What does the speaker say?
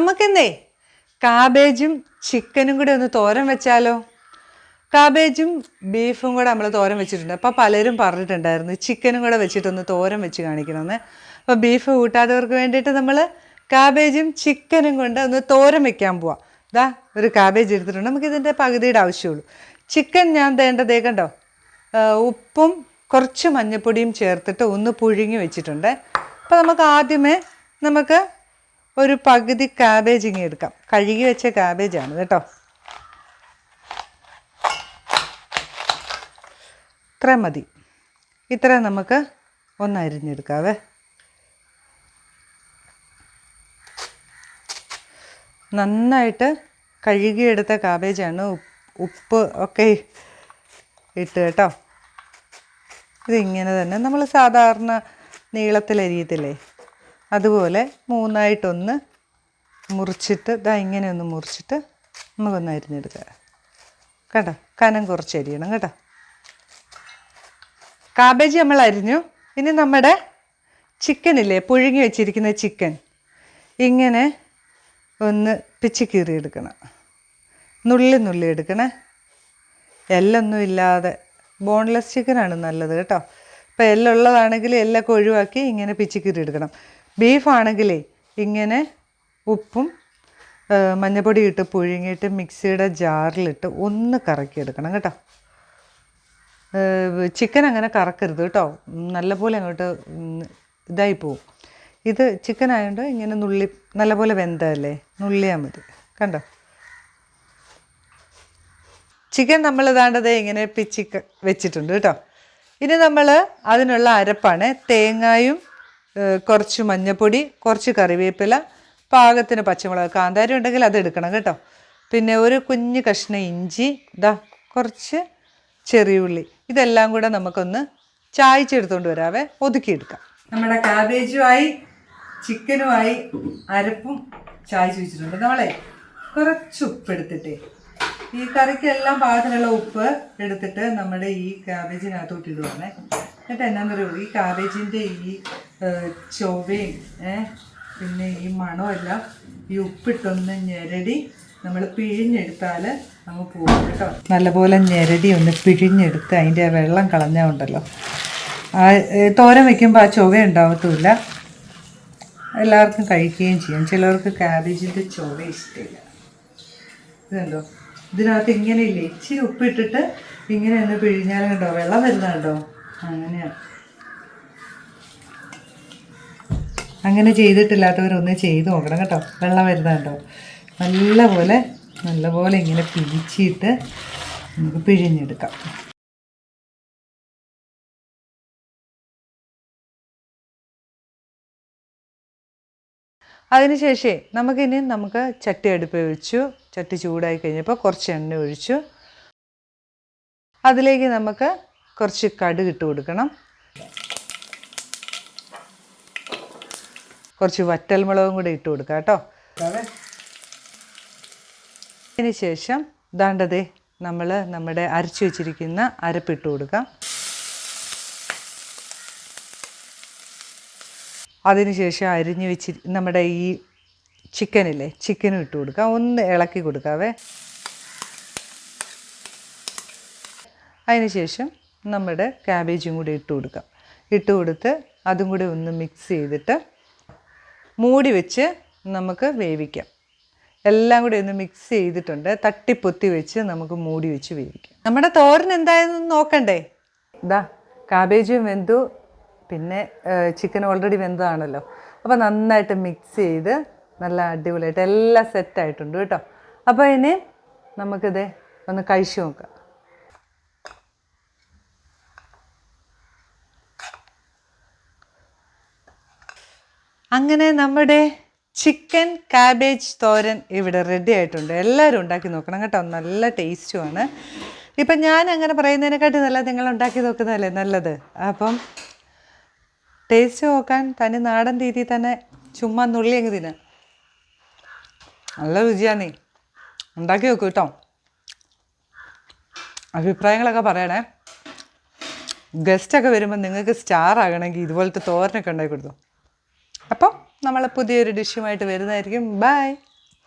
നമുക്കെന്നേ കാബേജും ചിക്കനും കൂടെ ഒന്ന് തോരൻ വെച്ചാലോ? കാബേജും ബീഫും കൂടെ നമ്മൾ തോരൻ വെച്ചിട്ടുണ്ട്. അപ്പോൾ പലരും പറഞ്ഞിട്ടുണ്ടായിരുന്നു ചിക്കനും കൂടെ വെച്ചിട്ടൊന്ന് തോരൻ വെച്ച് കാണിക്കണമെന്ന്. അപ്പോൾ ബീഫ് കൂട്ടാത്തവർക്ക് വേണ്ടിയിട്ട് നമ്മൾ കാബേജും ചിക്കനും കൊണ്ട് ഒന്ന് തോരൻ വെക്കാൻ പോവാം. ഇതാ ഒരു കാബേജ് എടുത്തിട്ടുണ്ട്. നമുക്കിതിന്റെ പകുതിയുടെ ആവശ്യമുള്ളൂ. ചിക്കൻ ഞാൻ തേണ്ടതേ കണ്ടോ ഉപ്പും കുറച്ച് മഞ്ഞൾപ്പൊടിയും ചേർത്തിട്ട് ഒന്ന് പുഴുങ്ങി വെച്ചിട്ടുണ്ട്. അപ്പോൾ നമുക്ക് ആദ്യമേ നമുക്ക് ഒരു പകുതി കാബേജ് ഇങ്ങനെ എടുക്കാം. കഴുകി വെച്ച കാബേജാണ് കേട്ടോ. ഇത്ര മതി. ഇത്ര നമുക്ക് ഒന്ന് അരിഞ്ഞെടുക്കാവേ. നന്നായിട്ട് കഴുകിയെടുത്ത കാബേജാണ് ഉപ്പ് ഒക്കെ ഇട്ട് കേട്ടോ. ഇതിങ്ങനെ തന്നെ നമ്മൾ സാധാരണ നീളത്തിൽ അരിയത്തില്ലേ അതുപോലെ മൂന്നായിട്ടൊന്ന് മുറിച്ചിട്ട് ഇതാ ഇങ്ങനെ ഒന്ന് മുറിച്ചിട്ട് നമുക്കൊന്ന് അരിഞ്ഞെടുക്കുക കേട്ടോ? കനം കുറച്ച് അരിയണം കേട്ടോ? കാബേജ് നമ്മൾ അരിഞ്ഞു. ഇനി നമ്മുടെ ചിക്കൻ ഇല്ലേ? പുഴുങ്ങി വെച്ചിരിക്കുന്ന ചിക്കൻ ഇങ്ങനെ ഒന്ന് പിച്ചി കീറി എടുക്കണം നുള്ളി നുള്ളി എടുക്കണേ. എല്ലൊന്നും ഇല്ലാതെ ബോൺലെസ് ചിക്കനാണ് നല്ലത് കേട്ടോ. അപ്പോൾ എല്ലുള്ളതാണെങ്കിൽ എല്ലൊക്കെ ഒഴിവാക്കി ഇങ്ങനെ പിച്ചിക്കീറി എടുക്കണം ബീഫാണെങ്കിലേ ഇങ്ങനെ ഉപ്പും മഞ്ഞപ്പൊടി ഇട്ട് പുഴുങ്ങിയിട്ട് മിക്സിയുടെ ജാറിലിട്ട് ഒന്ന് കറക്കിയെടുക്കണം കേട്ടോ. ചിക്കൻ അങ്ങനെ കറക്കരുത് കേട്ടോ. നല്ലപോലെ അങ്ങോട്ട് ഇതായി പോവും. ഇത് ചിക്കൻ ആയതുകൊണ്ട് ഇങ്ങനെ നുള്ളി നല്ലപോലെ വെന്തല്ലേ നുള്ളിയാൽ മതി. കണ്ടോ? ചിക്കൻ നമ്മൾ ഇതാണ്ടത് ഇങ്ങനെ പിച്ചിക്ക് വെച്ചിട്ടുണ്ട് കേട്ടോ. ഇനി നമ്മൾ അതിനുള്ള അരപ്പാണ് തേങ്ങായും കുറച്ച് മഞ്ഞൾപ്പൊടി കുറച്ച് കറിവേപ്പില പാകത്തിന് പച്ചമുളക് കാന്താരി ഉണ്ടെങ്കിൽ അത് എടുക്കണം കേട്ടോ. പിന്നെ ഒരു കുഞ്ഞ് കഷ്ണം ഇഞ്ചി ഇതാ കുറച്ച് ചെറിയുള്ളി. ഇതെല്ലാം കൂടെ നമുക്കൊന്ന് ചായച്ചെടുത്തുകൊണ്ട് വരാവേ ഒതുക്കിയെടുക്കാം. നമ്മുടെ കാബേജുമായി ചിക്കനുമായി അരപ്പും ചായച്ച് വെച്ചിട്ടുണ്ട്. നമ്മളെ കുറച്ച് ഉപ്പ് എടുത്തിട്ടേ ഈ കറിക്കെല്ലാം പാകത്തിനുള്ള ഉപ്പ് എടുത്തിട്ട് നമ്മുടെ ഈ കാബേജിനകത്തോട്ട് ഇടുവാണേ. എന്നിട്ട് എന്നാന്ന് പറയുക ഈ കാബേജിന്റെ ഈ ചൊവയും പിന്നെ ഈ മണമെല്ലാം ഈ ഉപ്പിട്ടൊന്ന് ഞെരടി നമ്മൾ പിഴിഞ്ഞെടുത്താൽ അങ്ങ് പോകും കേട്ടോ. നല്ലപോലെ ഞെരടി ഒന്ന് പിഴിഞ്ഞെടുത്ത് അതിന്റെ വെള്ളം കളഞ്ഞാൽ ഉണ്ടല്ലോ. ആ തോരൻ വയ്ക്കുമ്പോൾ ആ ചൊവ ഉണ്ടാവത്തുമില്ല. എല്ലാവർക്കും കഴിക്കുകയും ചെയ്യാം. ചിലവർക്ക് കാബേജിന്റെ ചൊവ ഇഷ്ടമില്ല. ഇതുണ്ടോ? ഇതിനകത്ത് ഇങ്ങനെ ഇല്ലേ? ഇച്ചിരി ഉപ്പിട്ടിട്ട് ഇങ്ങനെ ഒന്ന് പിഴിഞ്ഞാലും കണ്ടോ? വെള്ളം വരുന്നുണ്ടോ? അങ്ങനെയാണ് അങ്ങനെ ചെയ്തിട്ടില്ലാത്തവരൊന്ന് ചെയ്ത് നോക്കണം കേട്ടോ. വെള്ളം വരുന്നുണ്ടോ നല്ലപോലെ നല്ലപോലെ ഇങ്ങനെ പിരിച്ചിട്ട് നമുക്ക് പിഴിഞ്ഞെടുക്കാം. അതിനുശേഷേ നമുക്കിനി നമുക്ക് ചട്ടി അടുപ്പ് വെച്ചു ചട്ടി ചൂടായി കഴിഞ്ഞപ്പോൾ കുറച്ച് എണ്ണ ഒഴിച്ചു. അതിലേക്ക് നമുക്ക് കുറച്ച് കടുക് ഇട്ട് കൊടുക്കണം. കുറച്ച് വറ്റൽമുളകും കൂടെ ഇട്ട് കൊടുക്കാം കേട്ടോ. അതിന് ശേഷം ദാണ്ടതേ നമ്മൾ നമ്മുടെ അരച്ചു വെച്ചിരിക്കുന്ന അരപ്പിട്ട് കൊടുക്കാം. അതിനുശേഷം അരിഞ്ഞു വെച്ചി നമ്മുടെ ഈ ചിക്കനില്ലേ ചിക്കനും ഇട്ട് കൊടുക്കാം. ഒന്ന് ഇളക്കി കൊടുക്കാവേ. അതിനുശേഷം നമ്മുടെ ക്യാബേജും കൂടി ഇട്ട് കൊടുക്കാം. ഇട്ട് കൊടുത്ത് അതും കൂടി ഒന്ന് മിക്സ് ചെയ്തിട്ട് മൂടി വെച്ച് നമുക്ക് വേവിക്കാം. എല്ലാം കൂടി ഒന്ന് മിക്സ് ചെയ്തിട്ടുണ്ട്. തട്ടിപ്പൊത്തി വെച്ച് നമുക്ക് മൂടി വെച്ച് വേവിക്കാം. നമ്മുടെ തോരൻ എന്തായെന്ന് നോക്കണ്ടേ? ഇതാ കാബേജും വെന്തു. പിന്നെ ചിക്കൻ ഓൾറെഡി വെന്തതാണല്ലോ. അപ്പോൾ നന്നായിട്ട് മിക്സ് ചെയ്ത് നല്ല അടിപൊളിയായിട്ട് എല്ലാം സെറ്റായിട്ടുണ്ട് കേട്ടോ. അപ്പോൾ ഇനി നമുക്കിത് ഒന്ന് കഴിച്ചു നോക്കാം. അങ്ങനെ നമ്മുടെ ചിക്കൻ കാബേജ് തോരൻ ഇവിടെ റെഡി ആയിട്ടുണ്ട്. എല്ലാവരും ഉണ്ടാക്കി നോക്കണം കേട്ടോ. നല്ല ടേസ്റ്റുമാണ് ഇപ്പം ഞാൻ അങ്ങനെ പറയുന്നതിനെക്കാട്ടി നല്ല നിങ്ങൾ ഉണ്ടാക്കി നോക്കുന്നതല്ലേ നല്ലത്? അപ്പം ടേസ്റ്റ് നോക്കാൻ തനി നാടൻ രീതിയിൽ തന്നെ ചുമ്മാ നുള്ളി അങ്ങ് തിന്നാം. നല്ല രുചിയാന്നേ ഉണ്ടാക്കി നോക്കൂ കേട്ടോ. അഭിപ്രായങ്ങളൊക്കെ പറയണേ. ഗസ്റ്റൊക്കെ വരുമ്പോൾ നിങ്ങൾക്ക് സ്റ്റാർ ആകണമെങ്കിൽ ഇതുപോലത്തെ തോരനൊക്കെ ഉണ്ടാക്കി കൊടുത്തു. അപ്പം നമ്മൾ പുതിയൊരു ഡിഷുമായിട്ട് വരുന്നതായിരിക്കും. ബൈ